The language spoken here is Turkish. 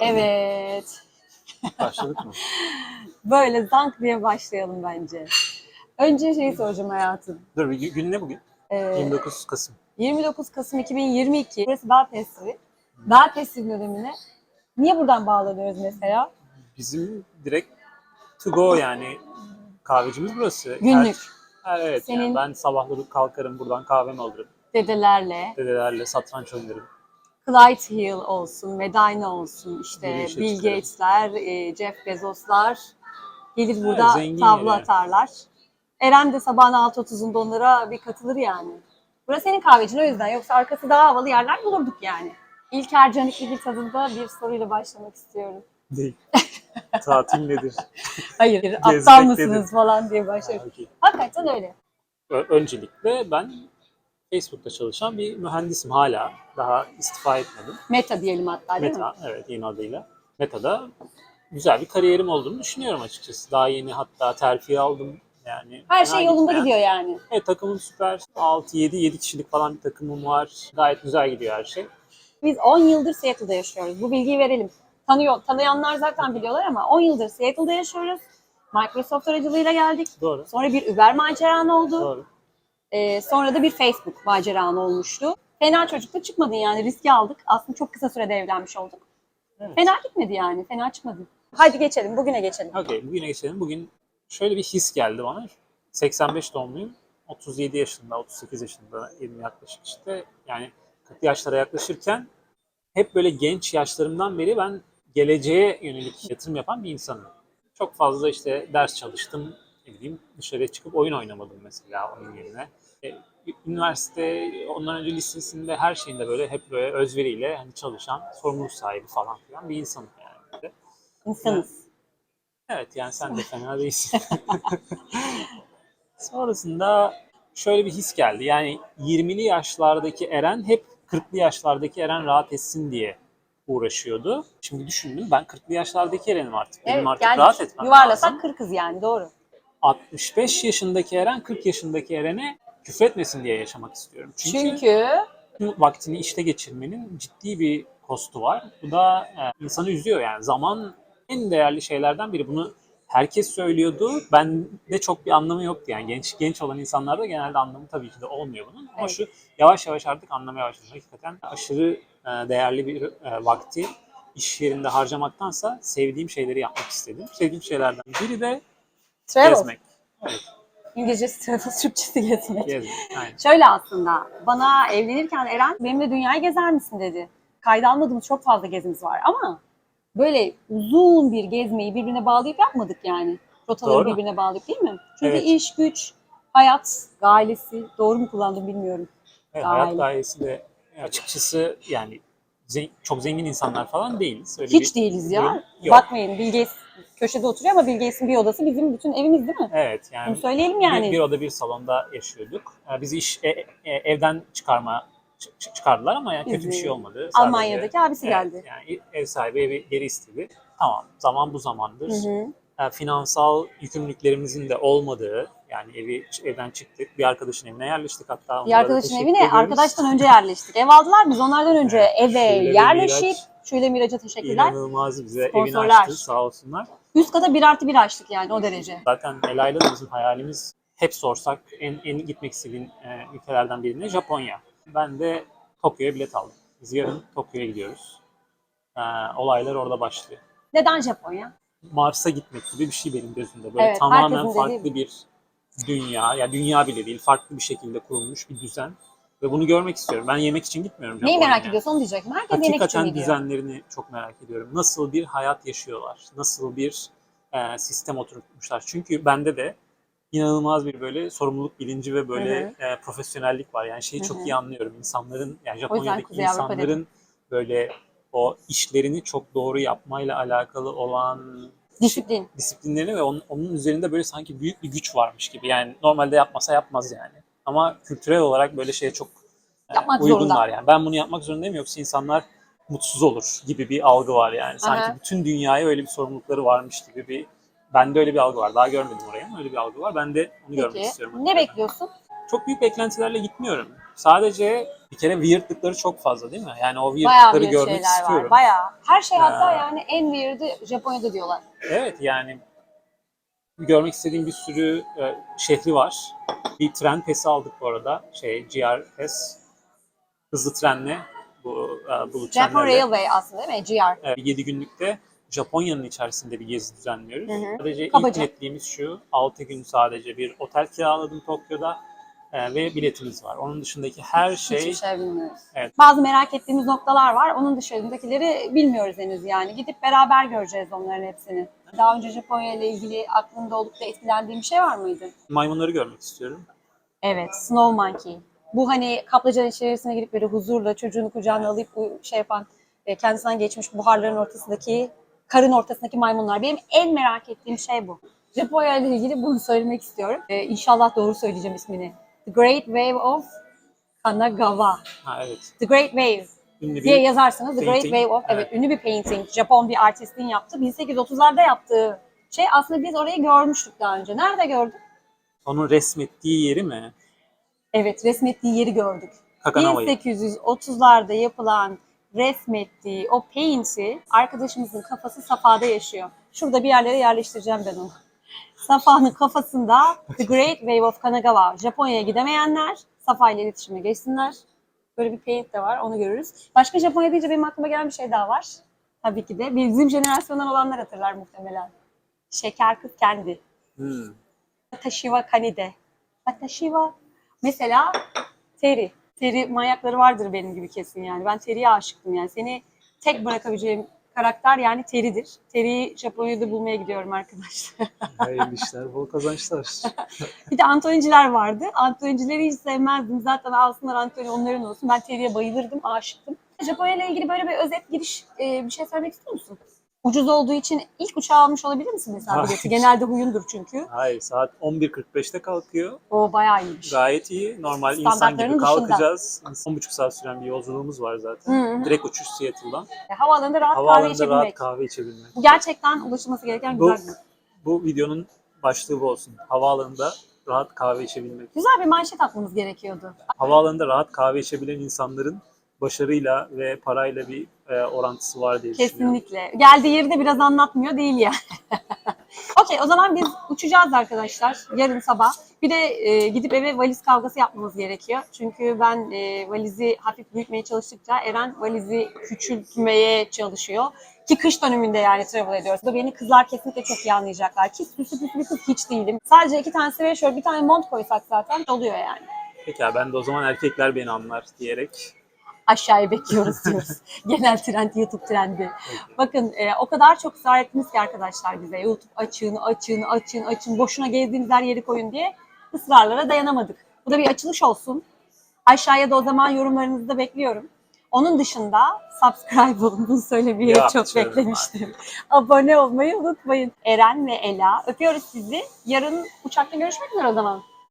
Evet. Başladık mı? Böyle zank diye başlayalım bence. Önce şeyi soracağım hayatım. Dur bir gü- gün ne bugün? Ee, 29 Kasım. 29 Kasım 2022. Burası Bel Festivali. Bel Festivali dönemine niye buradan bağlanıyoruz mesela? Bizim direkt to go yani kahvecimiz burası. Günlük. Her- evet Senin- yani ben sabahları kalkarım buradan kahvemi alırım. Dedelerle, Dedelerle satranç oynarım. Clyde Hill olsun, Medina olsun, işte Bill çıkarım. Gates'ler, e, Jeff Bezos'lar gelir burada tavla yani. atarlar. Eren de sabahın 6.30'unda onlara bir katılır yani. Burası senin kahvecin o yüzden. Yoksa arkası daha havalı yerler bulurduk yani. İlker Canikli bir tadında bir soruyla başlamak istiyorum. Değil. Tatil nedir? Hayır, aptal mısınız dedim. falan diye başlıyorum. Okey. Hakikaten öyle. Ö- Öncelikle ben Facebook'ta çalışan bir mühendisim hala. Daha istifa etmedim. Meta diyelim hatta değil mi? Meta, evet yeni adıyla. Meta'da güzel bir kariyerim olduğunu düşünüyorum açıkçası. Daha yeni hatta terfi aldım. Yani Her şey yolunda gitmeyen. gidiyor yani. Evet takımım süper. 6-7-7 kişilik falan bir takımım var. Gayet güzel gidiyor her şey. Biz 10 yıldır Seattle'da yaşıyoruz. Bu bilgiyi verelim. Tanıyor, tanıyanlar zaten biliyorlar ama 10 yıldır Seattle'da yaşıyoruz. Microsoft aracılığıyla geldik. Doğru. Sonra bir Uber maceran oldu. Doğru. Ee, sonra da bir Facebook maceran olmuştu. Fena çocukta çıkmadın yani riski aldık. Aslında çok kısa sürede evlenmiş olduk. Evet. Fena gitmedi yani, fena çıkmadı. Hadi geçelim, bugüne geçelim. Okey bugüne geçelim. Bugün şöyle bir his geldi bana. 85 doğumluyum. 37 yaşında, 38 yaşında yaklaşık işte. Yani 40 yaşlara yaklaşırken hep böyle genç yaşlarımdan beri ben geleceğe yönelik yatırım yapan bir insanım. Çok fazla işte ders çalıştım. Ne bileyim dışarıya çıkıp oyun oynamadım mesela oyun yerine. E, Üniversite, ondan önce lisesinde her şeyinde böyle hep böyle özveriyle hani çalışan, sorumluluk sahibi falan filan bir insanım yani. İnsanız. Evet yani sen de fena değilsin. Sonrasında şöyle bir his geldi. Yani 20'li yaşlardaki Eren hep 40'lı yaşlardaki Eren rahat etsin diye uğraşıyordu. Şimdi düşündüm ben 40'lı yaşlardaki Eren'im artık. Benim Evet, artık yani rahat etmem yuvarlasak lazım. 40'ız yani doğru. 65 yaşındaki Eren 40 yaşındaki Eren'e küfretmesin diye yaşamak istiyorum. Çünkü, Çünkü vaktini işte geçirmenin ciddi bir kostu var. Bu da e, insanı üzüyor yani. Zaman en değerli şeylerden biri. Bunu herkes söylüyordu. Ben de çok bir anlamı yoktu yani. Genç genç olan insanlarda genelde anlamı tabii ki de olmuyor bunun. Ama Evet. şu yavaş yavaş artık anlamaya başladım. Hakikaten aşırı e, değerli bir e, vakti iş yerinde harcamaktansa sevdiğim şeyleri yapmak istedim. Sevdiğim şeylerden biri de travel. gezmek. Evet, İngilizcesi travel, Türkçesi gezmek. gezmek. Aynen. Şöyle aslında bana evlenirken Eren benimle dünyayı gezer misin dedi. Kayda almadığımız çok fazla gezimiz var ama böyle uzun bir gezmeyi birbirine bağlayıp yapmadık yani. Rotaları Doğru. birbirine bağlayıp değil mi? Çünkü Evet. iş, güç, hayat, ailesi doğru mu kullandım bilmiyorum. Evet, Dahil. hayat gayesi de açıkçası yani çok zengin insanlar falan değiliz. Öyle Hiç değiliz ya. yok. Bakmayın Bill Gates köşede oturuyor ama Bill Gates'in bir odası bizim bütün evimiz değil mi? Evet Bunu yani söyleyelim bir, yani. bir oda bir salonda yaşıyorduk. Yani bizi iş e- e- evden çıkarma çı- çı- çıkardılar ama yani kötü bir şey olmadı. Sadece- Almanya'daki abisi Evet, geldi. Yani ev sahibi evi geri istedi. Tamam zaman bu zamandır. Hı hı. Yani finansal yükümlülüklerimizin de olmadığı yani evi evden çıktık. Bir arkadaşın evine yerleştik hatta. Bir onlara da arkadaşın teşekkür evine ediyoruz. arkadaştan önce yerleştik. Ev aldılar biz onlardan önce Evet, eve yerleşip Şule Miraç'a teşekkürler. İnanılmaz bize evini Sponsorlar. açtı sağ olsunlar. Üst kata bir artı bir açtık yani o derece. Zaten Ela'yla da bizim hayalimiz hep sorsak en, en gitmek istediğin e, ülkelerden birine Japonya. Ben de Tokyo'ya bilet aldım. Biz yarın Tokyo'ya gidiyoruz. E, olaylar orada başlıyor. Neden Japonya? Mars'a gitmek gibi bir şey benim gözümde. Böyle Evet, tamamen herkesin farklı bir dünya, ya dünya bile değil, farklı bir şekilde kurulmuş bir düzen. Ve bunu görmek istiyorum. Ben yemek için gitmiyorum Neyi Japonya'ya. merak ediyorsun onu diyecektim. Herkes yemek için Hakikaten gidiyor. düzenlerini çok merak ediyorum. Nasıl bir hayat yaşıyorlar? Nasıl bir e, sistem oturtmuşlar? Çünkü bende de inanılmaz bir böyle sorumluluk bilinci ve böyle e, profesyonellik var. Yani şeyi Hı çok hı. iyi anlıyorum. İnsanların yani Japonya'daki Kuzey Avrupa insanların böyle o işlerini çok doğru yapmayla alakalı olan Disiplin. disiplinlerini ve onun, onun üzerinde böyle sanki büyük bir güç varmış gibi. Yani normalde yapmasa yapmaz yani. Ama kültürel olarak böyle şeye çok e, Yapmak uygunlar zorunda. yani. Ben bunu yapmak zorundayım yoksa insanlar mutsuz olur gibi bir algı var yani. Sanki Aha. bütün dünyaya öyle bir sorumlulukları varmış gibi bir bende öyle bir algı var. Daha görmedim orayı ama öyle bir algı var. Ben de onu görmek Peki. istiyorum. Ne bekliyorsun? Çok büyük beklentilerle gitmiyorum. Sadece bir kere weirdlıkları çok fazla değil mi? Yani o Bayağı weirdlıkları bir görmek şeyler istiyorum. var. Bayağı. Her şey hatta Ya. yani en weird'i Japonya'da diyorlar. Evet yani görmek istediğim bir sürü e, şehri var. Bir tren pesi aldık bu arada. Şey GR PES. Hızlı trenle bu e, bulut Japan trenlerle. Railway aslında değil mi? GR. Evet, 7 günlükte Japonya'nın içerisinde bir gezi düzenliyoruz. Hı hı. Sadece Kabaca. ilk netliğimiz şu. 6 gün sadece bir otel kiraladım Tokyo'da e, ve biletimiz var. Onun dışındaki her şey Hiçbir şey bilmiyoruz. Evet. Bazı merak ettiğimiz noktalar var. Onun dışındakileri bilmiyoruz henüz yani. Gidip beraber göreceğiz onların hepsini. Daha önce Japonya ile ilgili aklında olup da etkilendiğin bir şey var mıydı? maymunları görmek istiyorum. Evet, Snow Monkey. Bu hani kaplıcanın içerisine girip böyle huzurla çocuğunu kucağına alıp şey yapan, e, kendisinden geçmiş buharların ortasındaki, karın ortasındaki maymunlar. Benim en merak ettiğim şey bu. Japonya ile ilgili bunu söylemek istiyorum. E, inşallah doğru söyleyeceğim ismini. The Great Wave of Kanagawa. Ha evet. The Great Wave Ünlü diye bir yazarsanız The Great painting. Wave of, evet, Evet. ünlü bir painting. Japon bir artistin yaptı. 1830'larda yaptığı şey aslında biz orayı görmüştük daha önce. Nerede gördük? onun resmettiği yeri mi? Evet, resmettiği yeri gördük. Kakanawa'yı. 1830'larda yapılan resmettiği o paint'i arkadaşımızın kafası Safa'da yaşıyor. Şurada bir yerlere yerleştireceğim ben onu. Safa'nın kafasında The Great Wave of Kanagawa. Japonya'ya gidemeyenler Safa ile iletişime geçsinler. Böyle bir paint de var onu görürüz. Başka Japonya deyince benim aklıma gelen bir şey daha var. Tabii ki de bizim jenerasyondan olanlar hatırlar muhtemelen. Şeker kız kendi. Hmm. Watashiwa kanide. Watashiwa mesela Teri. Teri manyakları vardır benim gibi kesin yani. Ben Teri'ye aşıktım yani. Seni tek bırakabileceğim karakter yani Teri'dir. Teri'yi Japonya'da bulmaya gidiyorum arkadaşlar. Hayırlı işler, bol kazançlar. bir de Antoniciler vardı. Antonicileri hiç sevmezdim. Zaten alsınlar Antoni onların olsun. Ben Teri'ye bayılırdım, aşıktım. Japonya ile ilgili böyle bir özet giriş e, bir şey söylemek istiyor musun? Ucuz olduğu için ilk uçağı almış olabilir misin mesela bileti? Genelde huyundur çünkü. Hayır, saat 11.45'te kalkıyor. O bayağı iyiymiş. Gayet iyi. Normal insan gibi dışında. kalkacağız. 10,5 saat süren bir yolculuğumuz var zaten. Hı hı. Direkt uçuş Seattle'dan. E, Havaalanında rahat kahve Havaalanında rahat içebilmek. kahve içebilmek. Bu gerçekten ulaşılması gereken Bu- güzel bir Bu videonun başlığı bu olsun. Havaalanında rahat kahve içebilmek. Güzel bir manşet atmamız gerekiyordu. Havaalanında rahat kahve içebilen insanların başarıyla ve parayla bir e, orantısı var diye düşünüyorum. Kesinlikle. Geldiği yeri de biraz anlatmıyor değil ya. Okey o zaman biz uçacağız arkadaşlar yarın sabah. Bir de e, gidip eve valiz kavgası yapmamız gerekiyor. Çünkü ben e, valizi hafif büyütmeye çalıştıkça Eren valizi küçültmeye çalışıyor. Ki kış döneminde yani travel ediyoruz. Bu beni kızlar kesinlikle çok iyi anlayacaklar. Ki süslü püslü bir kız hiç değilim. Sadece iki tane sweatshirt, bir tane mont koysak zaten oluyor yani. Peki ben de o zaman erkekler beni anlar diyerek. Aşağıya bekliyoruz diyoruz. Genel trend, YouTube trendi. Bakın e, o kadar çok ısrar ettiniz ki arkadaşlar bize YouTube açın, açın, açın, açın. Boşuna gezdiğiniz her yeri koyun diye ısrarlara dayanamadık. Bu da bir açılış olsun. Aşağıya da o zaman yorumlarınızı da bekliyorum. Onun dışında subscribe olun. Bunu söylemeyi Ya, çok beklemiştim. Abone olmayı unutmayın. Eren ve Ela öpüyoruz sizi. Yarın uçakta görüşmek üzere o zaman.